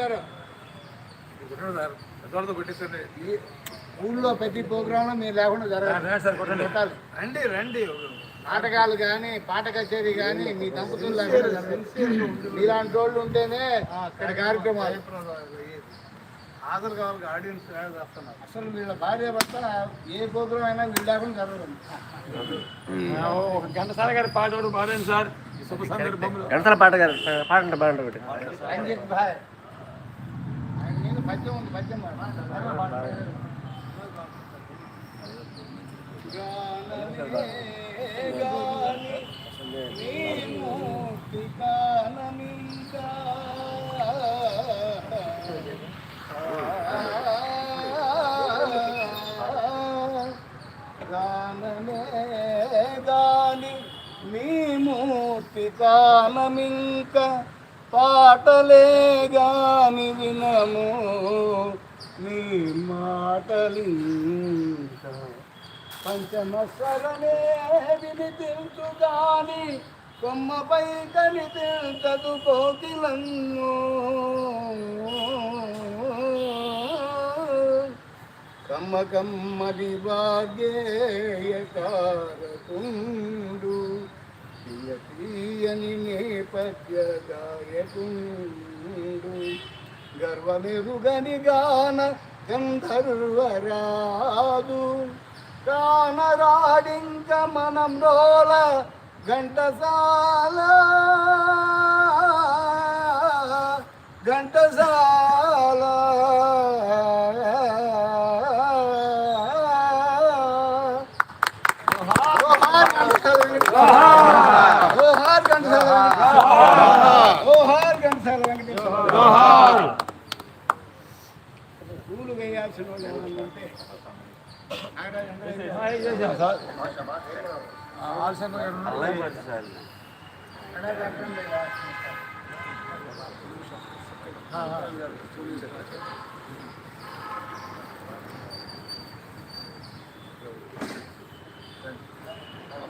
గారు. ఈ ఊళ్ళో ప్రతి ప్రోగ్రాంలో మీరు లేకుండా జరగాలి. రండి రండి. నాటకాలు కానీ పాట కచేరీ కానీ మీ దంపతులు. మీలాంటి వాళ్ళు ఉంటేనే ఇక్కడ కార్యక్రమాలు. హాజరు కావాలి ఆడియన్స్ చేస్తున్నారు. అసలు వీళ్ళ భార్య భర్త ఏ ప్రోగ్రాం అయినా వీళ్ళు లేకుండా జరగదు ఒక ఘంటసాల గారి పాట పాడండి సార్. ఈ శుభ సందర్భంలో గంటల పాట గారు. రంజిత్ భాయ్. ఆయన మీద పద్యం ఉంది పద్యం గానమే గాని మీ మూర్తి కానమింక పాటలే గాని వినము నీ మాటలి పంచమ స్వరమే వినిపించు గాని కొమ్మపై కనిపించదు కోకిలన్ను. కమ్మ కమ్మది భాగ్యేయకారకుండు తీయ తీయని నేపథ్యదాయకుండు గర్వమెరుగని గాన గంధర్వరాదు. కానరాడింక మనం రోల ఘంటసాల. ఘంటసాల. జోహార్ ఘంటసాల జోహార్ ఘంటసాల వెంకటేశ్వర పూలు వేయాల్సిన వాళ్ళు ఎవరన్నా ఉంటే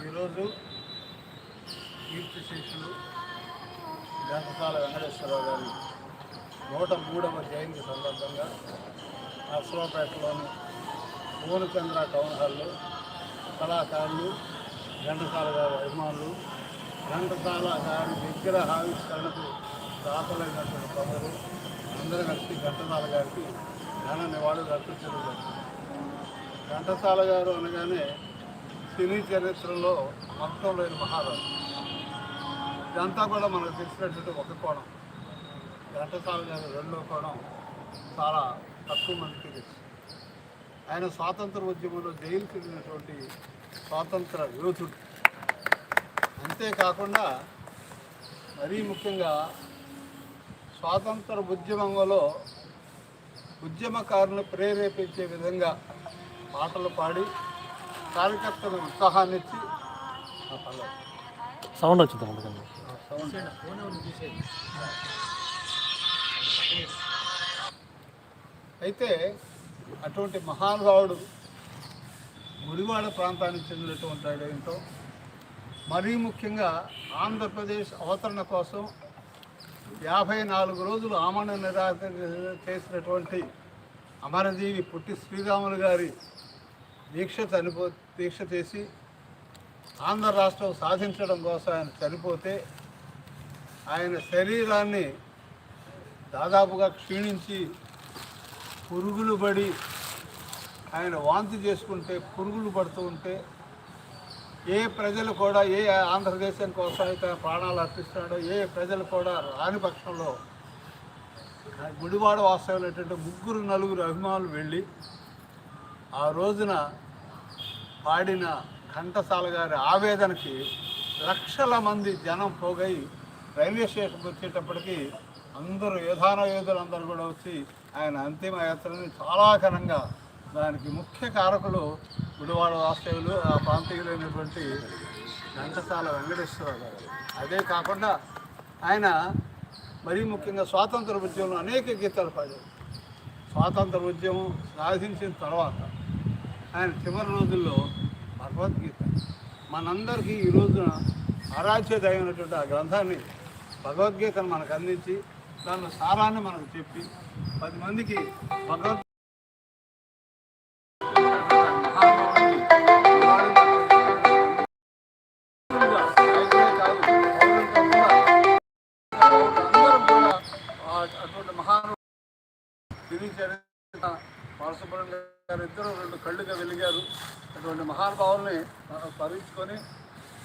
ఈరోజు కీర్తి శిష్యులు ఘంటసాల వెంకటేశ్వరరావు గారి నూట మూడవ జయంతి సందర్భంగా నర్సరావుపేటలోని భువనచంద్ర టౌన్ హాల్లో కళాకారులు ఘంటసాల గారి అభిమానులు ఘంటసాల గారి విగ్రహావిష్కరణకు దాతలైనటువంటి ప్రజలు అందరూ కలిసి ఘంటసాల గారికి ఘన నివాళులు అర్పించడం జరిగింది. ఘంటసాల గారు అనగానే తెలుగు చరిత్రలో మొత్తం లేని మహారాజు. ఇదంతా కూడా మనకు తెలిసినటువంటి ఒక కోణం. ఘంటసాల గారి రెండో కోణం చాలా తక్కువ మందికి తెలుసు. ఆయన స్వాతంత్ర ఉద్యమంలో జైలు తిరిగినటువంటి స్వాతంత్ర యోధుడు. అంతేకాకుండా మరీ ముఖ్యంగా స్వాతంత్ర ఉద్యమంలో ఉద్యమకారులను ప్రేరేపించే విధంగా పాటలు పాడి కార్యకర్తలు ఉత్సాహాన్ని ఇచ్చి. సౌండ్ వచ్చింది అందుకని అయితే అటువంటి మహానుభావుడు గుడివాడ ప్రాంతానికి చెందినటువంటి వాడు ఏంటో మరీ ముఖ్యంగా ఆంధ్రప్రదేశ్ అవతరణ కోసం యాభై నాలుగు రోజులు ఆమరణ నిరాకరణ చేసినటువంటి అమరజీవి పుట్టి శ్రీరాములు గారి దీక్ష చనిపో దీక్ష చేసి ఆంధ్ర రాష్ట్రం సాధించడం కోసం ఆయన చనిపోతే ఆయన శరీరాన్ని దాదాపుగా క్షీణించి పురుగులు పడి ఆయన వాంతి చేసుకుంటే పురుగులు పడుతూ ఉంటే ఏ ప్రజలు కూడా ఏ ఆంధ్రదేశం కోసం అయితే ప్రాణాలు అర్పిస్తున్నాడో ఏ ప్రజలు కూడా రాని పక్షంలో గుడివాడ వాస్తవులైనటువంటి ముగ్గురు నలుగురు అభిమానులు వెళ్ళి ఆ రోజున పాడిన ఘంటసాల గారి ఆవేదనకి లక్షల మంది జనం పోగై రైల్వే స్టేషన్కి వచ్చేటప్పటికి అందరూ యోధాన యోధులందరూ కూడా వచ్చి ఆయన అంతిమ యాత్రని చాలా ఘనంగా దానికి ముఖ్య కారకులు గుడివాడ వాస్తవులు ఆ ప్రాంతీయులైనటువంటి ఘంటసాల వెంకటేశ్వరరావు గారు. అదే కాకుండా ఆయన మరీ ముఖ్యంగా స్వాతంత్ర ఉద్యమంలో అనేక గీతాలు పాడారు. స్వాతంత్ర ఉద్యమం సాధించిన తర్వాత ఆయన చివరి రోజుల్లో భగవద్గీత. మనందరికీ ఈ రోజున ఆరాధ్యదైనటువంటి ఆ గ్రంథాన్ని భగవద్గీతను మనకు అందించి దాని సారాన్ని మనకు చెప్పి పది మందికి భగవద్ అటువంటి మహానుభావుల్ని స్మరించుకొని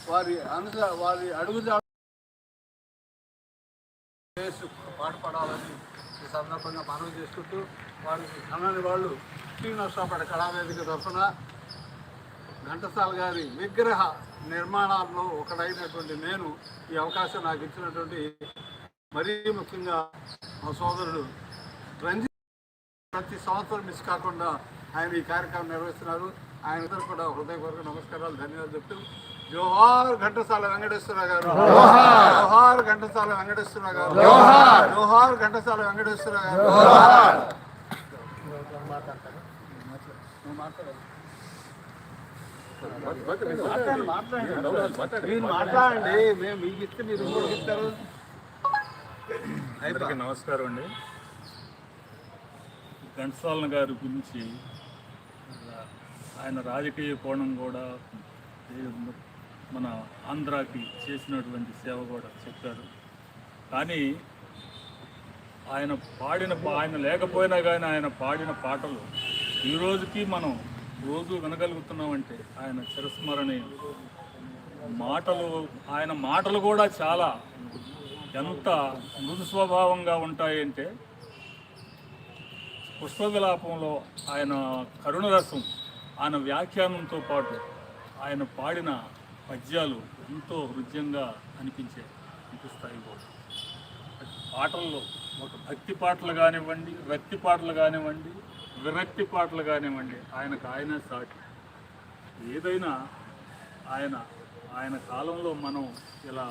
వారి అనుజ వారి అడుగుజా పాటపడాలని పాటుపడాలని ఈ సందర్భంగా మనవి చేసుకుంటూ వారికి కన్నని వాళ్ళు శ్రీనష్టపడ కళావేదిక తరఫున ఘంటసాల గారి విగ్రహ నిర్మాణాల్లో ఒకటైనటువంటి నేను ఈ అవకాశం నాకు ఇచ్చినటువంటి మరీ ముఖ్యంగా మా సోదరుడు రంజిత్ ప్రతి సంవత్సరం మిస్ కాకుండా ఆయన ఈ కార్యక్రమం నిర్వహిస్తున్నారు. ఆయన కూడా హృదయపూర్వక నమస్కారాలు ధన్యవాదాలు చెప్తూ జోహార్ ఘంటసాల వెంకటేశ్వర గారు. జోహార్. ఘంటసాల వెంకటేశ్వర గారు. జోహార్. ఘంటసాల వెంకటేశ్వర గారు. నువ్వు మాట్లాడాలి. మాట్లాడండి. మీరు మాట్లాడండి. మేము మీకు ఇస్తే మీరు ఇస్తారు. నమస్కారం అండి. ఘంటసాల గారి గురించి ఆయన రాజకీయ కోణం కూడా మన ఆంధ్రాకి చేసినటువంటి సేవ కూడా చెప్పారు. కానీ ఆయన పాడిన ఆయన లేకపోయినా కానీ ఆయన పాడిన పాటలు ఈ రోజుకి మనం రోజు వినగలుగుతున్నామంటే ఆయన చిరస్మరణీయం. మాటలు ఆయన మాటలు కూడా చాలా ఎంత మృదు స్వభావంగా ఉంటాయంటే పుష్పవిలాపంలో ఆయన కరుణరసం ఆయన వ్యాఖ్యానంతో పాటు ఆయన పాడిన పద్యాలు ఎంతో హృద్యంగా అనిపించే అనిపిస్తాయి కూడా పాటల్లో ఒక భక్తి పాటలు కానివ్వండి రక్తి పాటలు కానివ్వండి విరక్తి పాటలు కానివ్వండి ఆయనకు ఆయన సాటి. ఏదైనా ఆయన ఆయన కాలంలో మనం ఇలా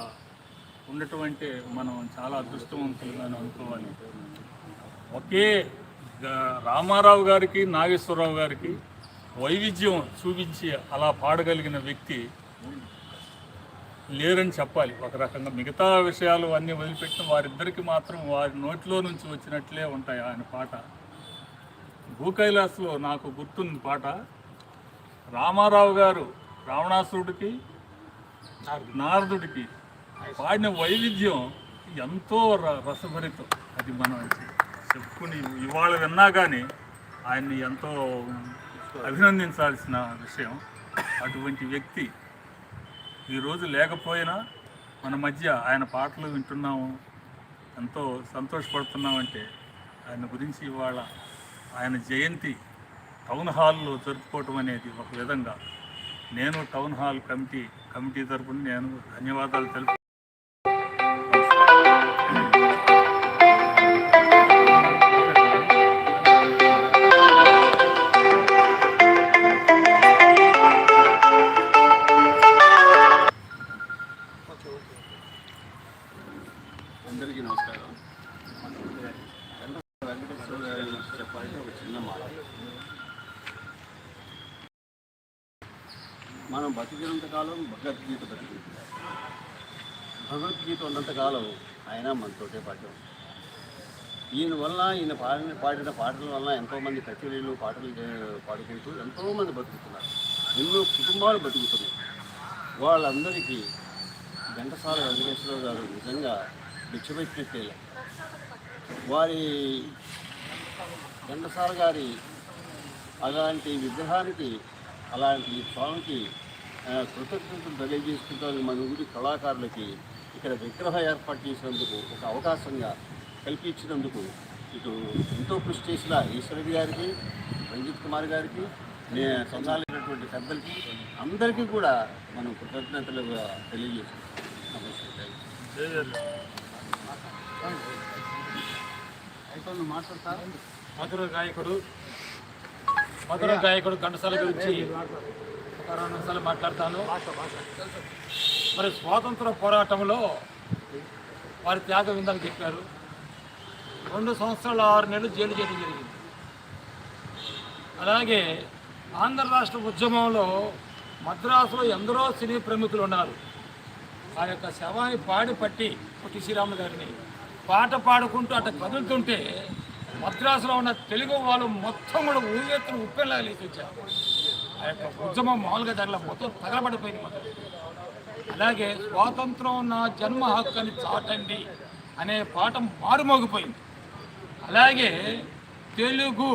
ఉండటం అంటే మనం చాలా అదృష్టవంతులుగానే అనుకోవాలి. ఒకే రామారావు గారికి నాగేశ్వరరావు గారికి వైవిధ్యం చూపించి అలా పాడగలిగిన వ్యక్తి లేరని చెప్పాలి. ఒక రకంగా మిగతా విషయాలు అన్నీ వదిలిపెట్టిన వారిద్దరికి మాత్రం వారి నోట్లో నుంచి వచ్చినట్లే ఉంటాయి ఆయన పాట. భూకైలాస్లో నాకు గుర్తుంది పాట. రామారావు గారు రావణాసురుడికి నారదుడికి పాడిన వైవిధ్యం ఎంతో ర- రసభరితం. అది మనం చెప్పుకుని ఇవాళ విన్నా కానీ ఆయన్ని ఎంతో అభినందించాల్సిన విషయం. అటువంటి వ్యక్తి ఈరోజు లేకపోయినా మన మధ్య ఆయన పాటలు వింటున్నాము ఎంతో సంతోషపడుతున్నామంటే ఆయన గురించి ఇవాళ ఆయన జయంతి టౌన్ హాల్లో జరుపుకోవటం అనేది ఒక విధంగా నేను టౌన్ హాల్ కమిటీ కమిటీ తరపున నేను ధన్యవాదాలు తెలుపు కాలం భగవద్గీత బతికింది భగవద్గీత ఉన్నంతకాలం ఆయన మనతోటే పాటు ఈయన వల్ల ఈయన పాడిన పాడిన పాటల వల్ల ఎంతోమంది కచేరీలు పాటలు పాడుకుంటూ ఎంతోమంది బతుకుతున్నారు. ఎన్నో కుటుంబాలు బతుకుతున్నాయి. వాళ్ళందరికీ ఘంటసాల వెంకటేశ్వరరావు గారు నిజంగా పిచ్చిపెట్టినట్టే వారి ఘంటసాల గారి అలాంటి విగ్రహానికి అలాంటి స్వామికి కృతజ్ఞతలు తెలియజేసుకుంటారు మన ఊరి కళాకారులకి ఇక్కడ విగ్రహ ఏర్పాటు చేసినందుకు ఒక అవకాశంగా కల్పించినందుకు ఇటు ఎంతో కృషి చేసిన ఈశ్వరి గారికి రంజిత్ కుమార్ గారికి నే పెద్దలకి అందరికీ కూడా మనం కృతజ్ఞతలు తెలియజేస్తున్నాం నమస్తే మాట్లాడతారు మధుర గాయకుడు మధుర గాయకుడు ఘంటసాల గురించి రెండు నిమిషాలు మాట్లాడతాను. మరి స్వాతంత్ర పోరాటంలో వారి త్యాగ విందాలు చెప్పారు. రెండు సంవత్సరాలు ఆరు నెలలు జైలు చేయడం జరిగింది. అలాగే ఆంధ్ర రాష్ట్ర ఉద్యమంలో మద్రాసులో ఎందరో సినీ ప్రముఖులు ఉన్నారు. ఆ యొక్క శవాన్ని పాడి పట్టి పొట్టి శ్రీరాములు గారిని పాట పాడుకుంటూ అట్లా కదులుతుంటే మద్రాసులో ఉన్న తెలుగు వాళ్ళు మొత్తం కూడా వచ్చారు ఆ యొక్క ఉద్యమం మామూలుగా ధరల మొత్తం తగలబడిపోయింది మొత్తం అలాగే స్వాతంత్రం నా జన్మ హక్కు అని చాటండి అనే పాట మారుమోగిపోయింది. అలాగే తెలుగు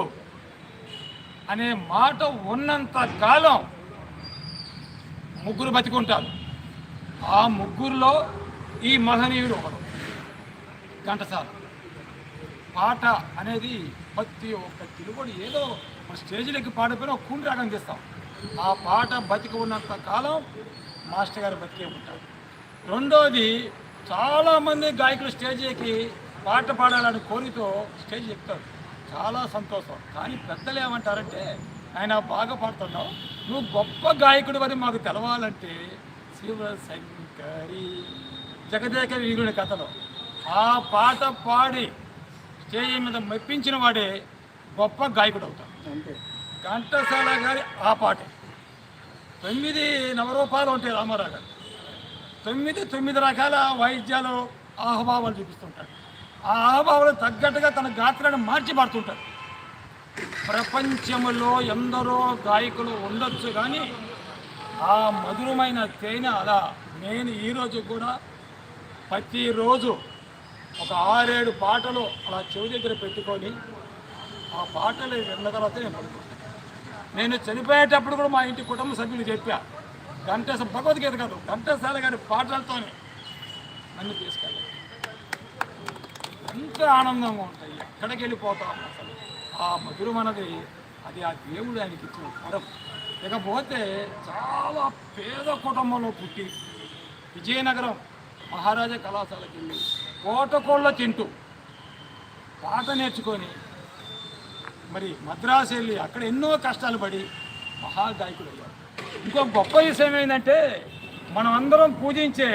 అనే మాట ఉన్నంత కాలం ముగ్గురు బతికుంటారు. ఆ ముగ్గురులో ఈ మహనీయుడు ఒకడు ఘంటసాల. పాట అనేది ప్రతి ఒక్క తెలుగుడు ఏదో మన స్టేజ్లకి పాడిపోయిన ఒక కూని రాగం చేస్తాం. ఆ పాట బతికి ఉన్నంత కాలం మాస్టర్ గారు బతికే ఉంటారు. రెండోది చాలామంది గాయకులు స్టేజ్ ఎక్కి పాట పాడాలని కోరితో స్టేజ్ ఎక్కుతారు. చాలా సంతోషం. కానీ పెద్దలు ఏమంటారంటే ఆయన బాగా పాడుతున్నావు. నువ్వు గొప్ప గాయకుడు అని మాకు తెలవాలంటే శివశంకరి జగదేక వీరుని కథలో ఆ పాట పాడి స్టేజ్ మీద మెప్పించిన వాడే గొప్ప గాయకుడు అవుతాడు. ఘంటసాల గారి ఆ పాట. తొమ్మిది నవరూపాలు ఉంటాయి రామారావు గారు. తొమ్మిది తొమ్మిది రకాల వాయిద్యాలు ఆహభావాలు చూపిస్తుంటాడు. ఆ ఆహభావాలు తగ్గట్టుగా తన గాత్రాన్ని మార్చి పాడుతుంటాడు. ప్రపంచంలో ఎందరో గాయకులు ఉండొచ్చు కానీ ఆ మధురమైన తేనె అలా నేను ఈరోజు కూడా ప్రతిరోజు ఒక ఆరేడు పాటలు అలా చెవి దగ్గర పెట్టుకొని ఆ పాటలు విన్న తర్వాత నేను పడుకుంటాను నేను చనిపోయేటప్పుడు కూడా మా ఇంటి కుటుంబ సభ్యులు చెప్పా. గంటస భగవద్గీత కాదు ఘంటసాల గారి పాటలతోనే నన్ను తీసుకెళ్ళాలి ఎంత ఆనందంగా ఉంటాయి ఎక్కడికి వెళ్ళిపోతాం అసలు? ఆ మధురమన్నది అది ఆ దేవుడు ఆయనకి ఇచ్చిన వరం. ఇకపోతే చాలా పేద కుటుంబంలో పుట్టి విజయనగరం మహారాజా కళాశాలకి వెళ్ళి కోటకోళ్ళ తింటూ పాట నేర్చుకొని మరి మద్రాసు వెళ్ళి అక్కడ ఎన్నో కష్టాలు పడి మహాగాయకుడు అయ్యారు ఇంకో గొప్ప విషయం ఏంటంటే మనం అందరం పూజించే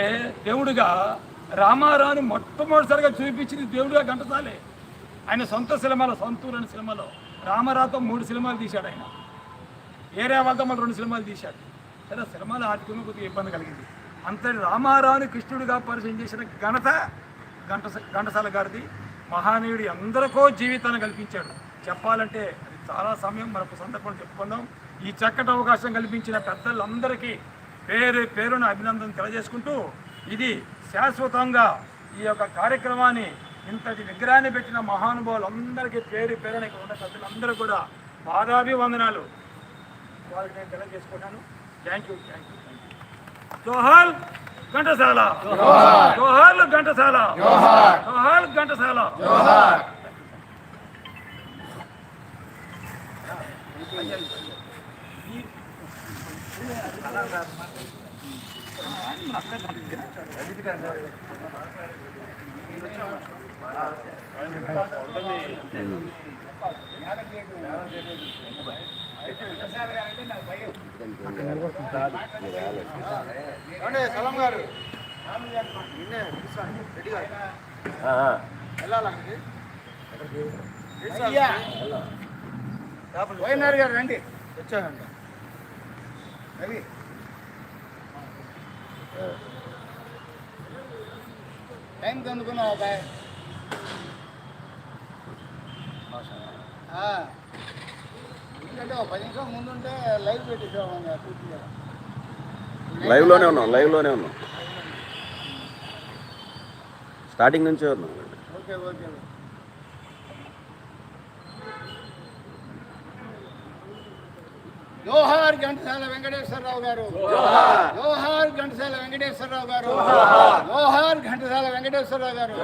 దేవుడిగా రామారావుని మొట్టమొదటిసారిగా చూపించింది దేవుడిగా ఘంటసాలే. ఆయన సొంత సినిమాలో సొంతూరు అనే సినిమాలో రామారావుతో మూడు సినిమాలు తీశాడు ఆయన. ఏరియా వాళ్ళతో మళ్ళీ రెండు సినిమాలు తీశాడు. సరే సినిమాలు ఆర్థికంగా కొద్దిగా ఇబ్బంది కలిగింది. అంతటి రామారావుని కృష్ణుడిగా పరిచయం చేసిన ఘనత ఘంట ఘంటసాల గారిది. మహానీయుడు ఎందరికో జీవితాన్ని కల్పించాడు. చెప్పాలంటే అది చాలా సమయం మరొక సందర్భం చెప్పుకుందాం. ఈ చక్కటి అవకాశం కల్పించిన పెద్దలందరికీ పేరు పేరున అభినందన తెలియజేసుకుంటూ ఇది శాశ్వతంగా ఈ యొక్క కార్యక్రమాన్ని ఇంతటి విగ్రహాన్ని పెట్టిన మహానుభావులందరికీ పేరు పేరున ఇక్కడ ఉన్న పెద్దలందరూ కూడా పాదాభివందనాలు. వాళ్ళకి నేను తెలియజేసుకుంటాను. Thank you thank you thank you జోహార్ ఘంటసాల. జోహార్. ఘంటసాల. జోహార్. ఘంటసాల. ఏమండి సలం గారు నిన్నే రెడ్డి గారు వెళ్ళాలండి అయ్యా పోయినారు గారు రండి. వచ్చానండి రవి. టైం అందుకున్నావు ఆ. ఎందుకంటే ఒక పది నిమిషాలు ముందుంటే లైవ్ పెట్టేసాము పూర్తిగా. లైవ్లోనే ఉన్నాం లైవ్లోనే ఉన్నాం. స్టార్టింగ్ నుంచే ఉన్నాం. Okay okay. జోహార్ ఘంటసాల వెంకటేశ్వరరావు గారు. జోహార్. ఘంటసాల వెంకటేశ్వరరావు గారు. జోహార్. ఘంటసాల వెంకటేశ్వరరావు గారు.